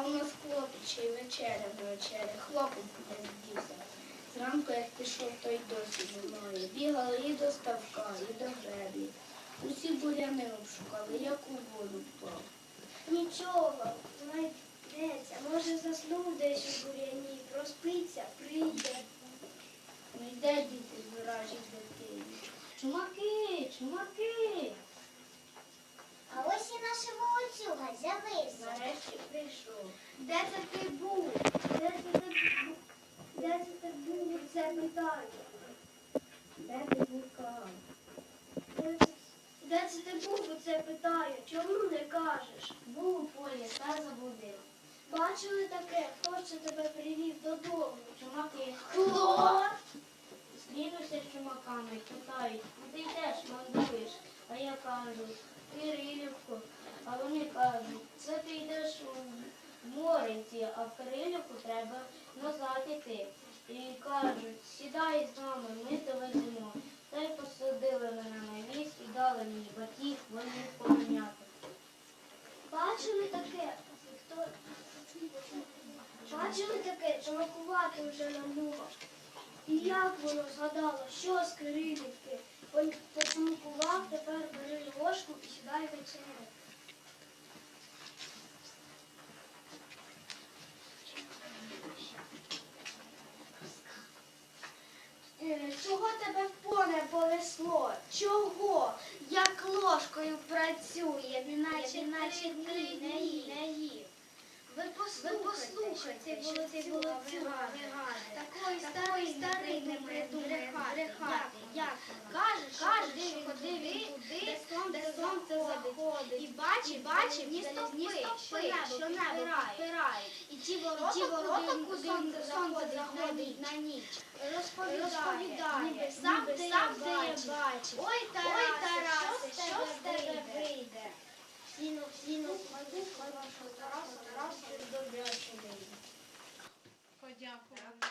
А у нас хлопець ще й вечеря на вечері. Хлопець буде дівся. Зранку, як пішов, то й досі зимою. Бігали і до ставка, і до греблі. Усі буряни обшукали, як у воду впав. Нічого, знайдеться. Може заснув десь у буряні, проспиться, прийде. Ну йде діти з вражі дитини. Чумаки, чумаки. Прийшов. Де це ти був? Де це ти був? Де це ти був? Це питання. Де ти? Де це- Де це ти був? Це питаю. Чому не кажеш? Був у полі та заблудив. Бачили таке? Хто це тебе привів додому? Чумаки. Хто? Зустрінуся з чумаками, питають, куди йдеш, мандуєш? А я кажу, Кирилівку. А вони кажуть, це ти йдеш у море а в треба назад іти. І кажуть, сідай з нами, ми довеземо. Та й посадили мене на віз і дали мені батьків, вони поміняти. Бачили таке? Хто? Бачили таке? Чумакувати вже набуло. І як воно згадало, що з Кирилівки? Він тепер бери ложку і сідай вечеря. Е, Чого тебе в поле понесло? Чого? Як ложкою працює, неначе наче не їв. Ви послухайте, було ці було Такої старої старий не придумає брехати. Як? Кажеш, ходи туди, де сонце заходить. І бачить, бачить, ні стопи, що небо підпирають. І ті ворота, куди сонце заходить на ніч. Розповідає, сам ти я бачив. Ой, Тарасе, що з тебе вийде? Сіно, сіно, ходи, хорошого Тараса, Тараса, добрячий вийде. Подякували.